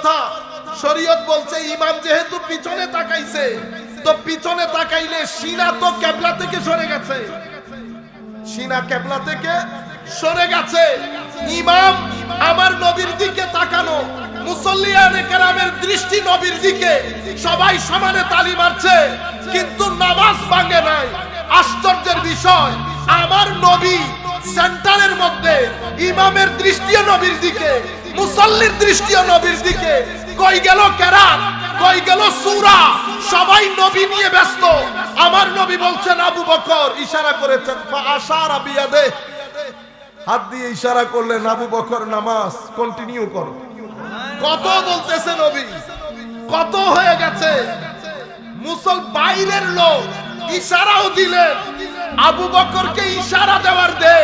কথা। শরীয়ত বলছে, ইমাম যেহেতু পিছনে তাকাইছে, তো পিছনে তাকাইলে সিনা তো থেকে সরে গেছে। সিনা থেকে সরে গেছে। ইমাম আমার নবীর দিকে তাকানো দৃষ্টি নবীর দিকে, সবাই সমানে তালি মারছে, কিন্তু নামাজ ভাঙে নাই। আশ্চর্যের বিষয়, আমার নবী সেন্টারের মধ্যে ইমামের দৃষ্টিও নবীর দিকে। মুসল্লির দৃষ্টিও নবীর দিকে। কই গেল কেরাম কই গেল সুরা? সবাই নবী নিয়ে ব্যস্ত। আমার নবী বলছেন, আবু বকর, ইশারা করেছেন আশারা বিয়াদে। হাত দিয়ে ইশারা করলেন, আবু বকর, নামাজ কন্টিনিউ করো। কত বলতেছে নবী? কত হয়ে গেছে? মুসল বাইরের লোক ইশারাও দিলেন, আবু বকরকে ইশারা দেওয়ার দে।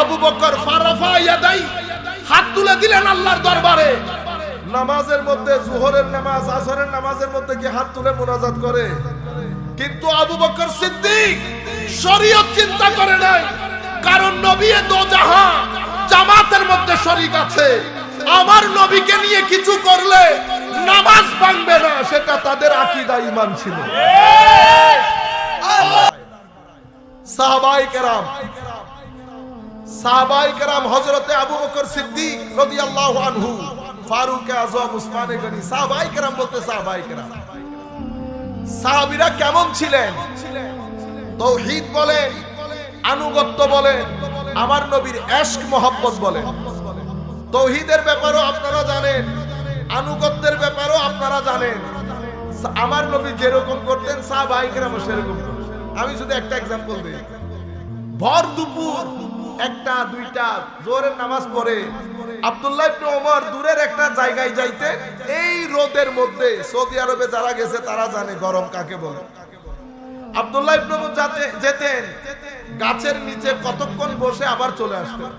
আবু বকর, ফারাফা ইয়াদাই। হাত তুলে দিলেন আল্লাহর দরবারে। নামাজের মধ্যে জোহরের নামাজ আসরের নামাজের মধ্যে কি হাত তুলে মোনাজাত করে? কিন্তু আবু বকর সিদ্দিক শরীয়ত চিন্তা করে নাই। কারণ নবী দো জাহান জামাতের মধ্যে শরীক আছে। আমার নবীকে নিয়ে কিছু করলে নামাজ ভাঙবে না সেটা তাদের আকীদা ঈমান ছিল। সাহাবাই কেরাম সাহাবাই কেরাম হযরতে আবু বকর সিদ্দিক রাদিয়াল্লাহু আনহু ফারুক আজম উসমানে গনি, সাহাবাই কেরাম বলতে সাহাবাই কেরাম। সাহাবীরা কেমন ছিলেন? তৌহিদ বলেন, আনুগত্য বলেন, আমার নবীর এশক মোহাব্বত বলেন। তৌহিদের ব্যাপারও আপনারা জানেন, আনুগত্যের ব্যাপারও আপনারা জানেন। আমার নবী যেরকম করতেন সাহাবাহিকেরামও সেরকম আমি শুধু একটা এক্সাম্পল দিই। ভর দুপুর একটা, দুইটা জোরের নামাজ পড়ে আব্দুল্লাহ ওমর দূরের একটা জায়গায় যাইতে এই রোদের মধ্যে সৌদি আরবে যারা গেছে তারা জানে গরম কাকে বলে। আব্দুল্লাহ ইবনে যাতে, যেতেন, গাছের নিচে কতক্ষণ বসে আবার চলে আসতেন।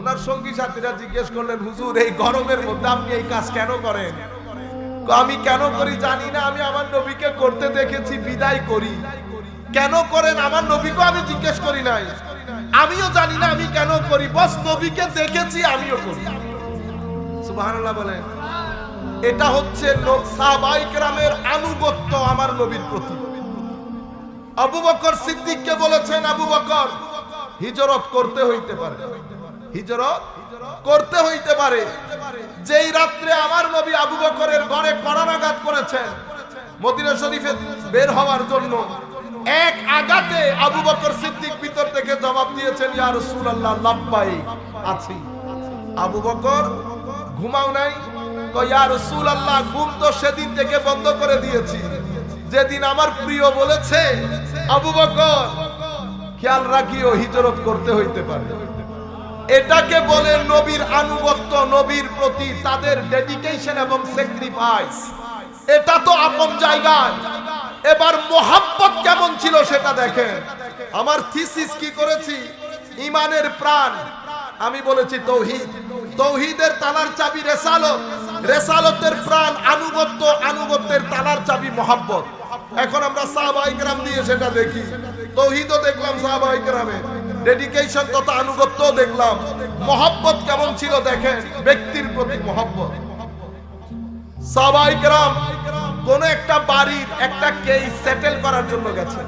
ওনার সঙ্গী সাথীরা জিজ্ঞেস করলেন, হুজুর, এই গরমের মধ্যে আপনি এই কাজ কেন করেন? আমি কেন করি জানি না, আমি আমার নবীকে করতে দেখেছি, বিদায় করি। কেন করেন আমার নবীকে? আমি জিজ্ঞেস করি নাই। আমিও জানি না আমি কেন করি। বস, নবীকে দেখেছি, আমিও করি। সুবহানাল্লাহ বলেন। এটা হচ্ছে সাহাবাইকরামের আনুগত্য আমার নবীর প্রতি। আবু বকর সিদ্দিককে বলেছেন, আবু বকর, হিজরত করতে হইতে পারে। হিজরত করতে হইতে পারে। যেই রাত্রে আমার নবী আবু বকরের ঘরে কড়ানাঘাত করেছেন, মদিনা শরীফে বের হওয়ার জন্য এক আঘাতে আবু বকর সিদ্দিক ভিতর থেকে জবাব দিয়েছেন, ইয়া রাসূলুল্লাহ, লাব্বাইক। আছি। আবু বকর ঘুমাও নাই। কয়, ইয়া রাসূলুল্লাহ, ঘুম তো সেদিন থেকে বন্ধ করে দিয়েছি। যেদিন আমার প্রিয় বলেছে, আবু বকর, খেয়াল রাখিও, হিজরত করতে হইতে পারে। এটাকে বলে নবীর আনুগত্য, নবীর প্রতি তাদের ডেডিকেশন এবং স্যাক্রিফাইস এটা তো আপন জায়গায়। এবার মোহাব্বত কেমন ছিল সেটা দেখেন। আমার থিসিস কি করেছি? ইমানের প্রাণ। আমি বলেছি তৌহিদ। তৌহিদের তালার চাবি রেসালত। রেসালতের প্রাণ, আনুগত্য, আনুগত্যের তালার চাবি মোহাব্বত। এখন আমরা সাহাবাই গ্রাম দিয়ে সেটা দেখি। তৌহিদও দেখলাম সাহাবাই গ্রামে ডেডিকেশন তথা আনুগত্য দেখলাম। মোহাব্বত কেমন ছিল দেখেন। ব্যক্তির প্রতি মোহাব্বত। সাহাবাই গ্রাম কোন একটা বাড়ির একটা কেস সেটেল করার জন্য গেছে।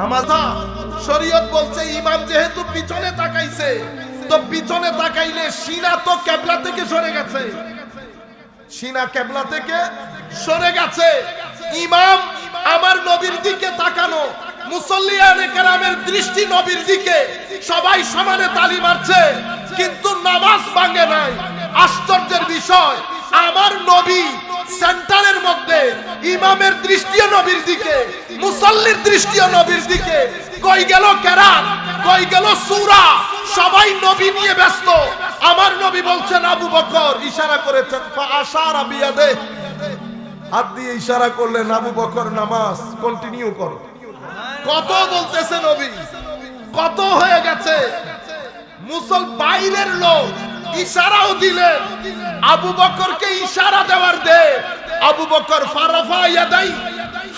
নামাজা, শরীয়ত বলছে, ইমাম যেহেতু পিছনে তাকাইছে, তো পিছনে তাকাইলে সিনা তো কেবলা থেকে সরে গেছে। সিনা কেবলা থেকে সরে গেছে। ইমাম আমার নবীর দিকে তাকানো মুসল্লিয়ানে কেরামের দৃষ্টি নবীর দিকে, সবাই সমানে তালি মারছে, কিন্তু নামাজ ভাঙে নাই। আশ্চর্যের বিষয়, আমার নবী সেন্টারের মধ্যে ইমামের দৃষ্টিও নবীর দিকে, মুসল্লির দৃষ্টিও নবীর দিকে। কই গেল কেরাম কই গেল সুরা? সবাই নবী নিয়ে ব্যস্ত। আমার নবী বলছেন, আবু বকর, ইশারা করেছেন আশারা বিয়াদে। হাত দিয়ে ইশারা করলেন, আবু বকর, নামাজ কন্টিনিউ করো। কত বলতেছে নবী? কত হয়ে গেছে? মুসল বাইরের লোক ইশারাও দিলেন। আবু বকরকে ইশারা দেওয়ার দে। আবু বকর ফারাফা ইয়াদাই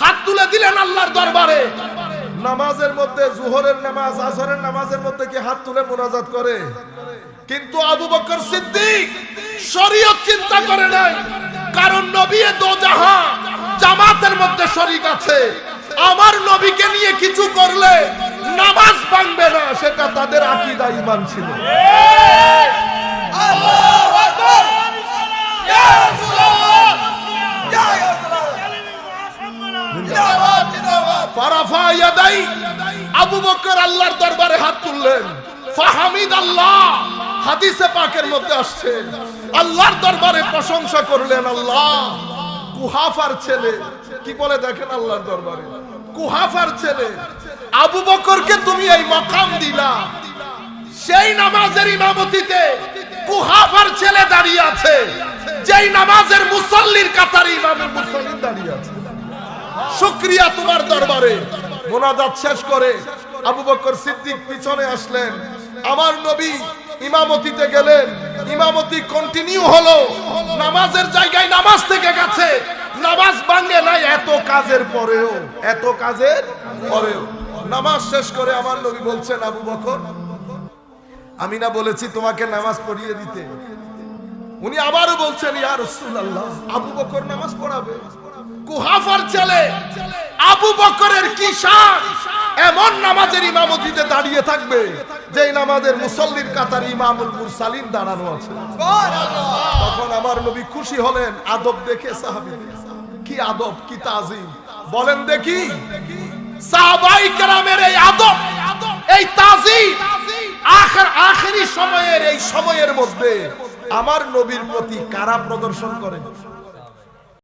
হাত তুলে দিলেন আল্লাহর দরবারে। নামাজের মধ্যে জুহরের নামাজ, আসরের নামাজের মধ্যে কি হাত তুলে মোনাজাত করে? কিন্তু আবু বকর সিদ্দিক শরীয়ত চিন্তা করে নাই। কারণ নবী দোজাহা জামাতের মধ্যে শরীক আছে। আমার নবীকে নিয়ে কিছু করলে নামাজ ভাঙবে না, সেটা তাদের আকীদা, ঈমান ছিল। আবু বকর আল্লাহর দরবারে প্রশংসা করলেন আল্লাহ কুহাফার ছেলে কি বলে দেখেন আল্লাহর দরবারে কুহাফার ছেলে আবু বকরকে তুমি এই মকাম দিলা। সেই নামাজের ইমামতিতে কুহাফার ছেলে দাঁড়িয়ে আছে। যেই নামাজের মুসল্লির কাতারে ইমামের মুসল্লি দাঁড়িয়ে আছে। শুক্রিয়া তোমার দরবারে। মোনাজাত শেষ করে আবু বকর সিদ্দিক পিছনে আসলেন। আমার নবী ইমামতিতে গেলেন। ইমামতি কন্টিনিউ হলো। নামাজের জায়গায় নামাজ থেকে গেছে। নামাজ ভাঙে নাই এত কাজের পরেও। এত কাজের পরেও। নামাজ শেষ করে আমার নবী বলছেন, আবু বকর আমি না বলেছি তোমাকে নামাজ পড়িয়ে দিতে। উনি আবারও বলছেন ইয়া রাসূলুল্লাহ আবু বকর নামাজ পড়াবে। কুহাফার ছেলে আবু বকরের কি শান? এমন নামাজের ইমামতিতে দাঁড়িয়ে থাকবে যেই নামাজের মুসল্লির কাতার ইমামুল মুরসালিন দাঁড়ানো আছে। তখন আমার নবী খুশি হলেন আদব দেখে সাহাবী কি আদব কি তাজিম। বলেন দেখি সাহাবাই কেরামের এই আদব এই তাজিম আখের আখেরি সময়ের এই সময়ের মধ্যে আমার নবীর প্রতি কারা প্রদর্শন করে?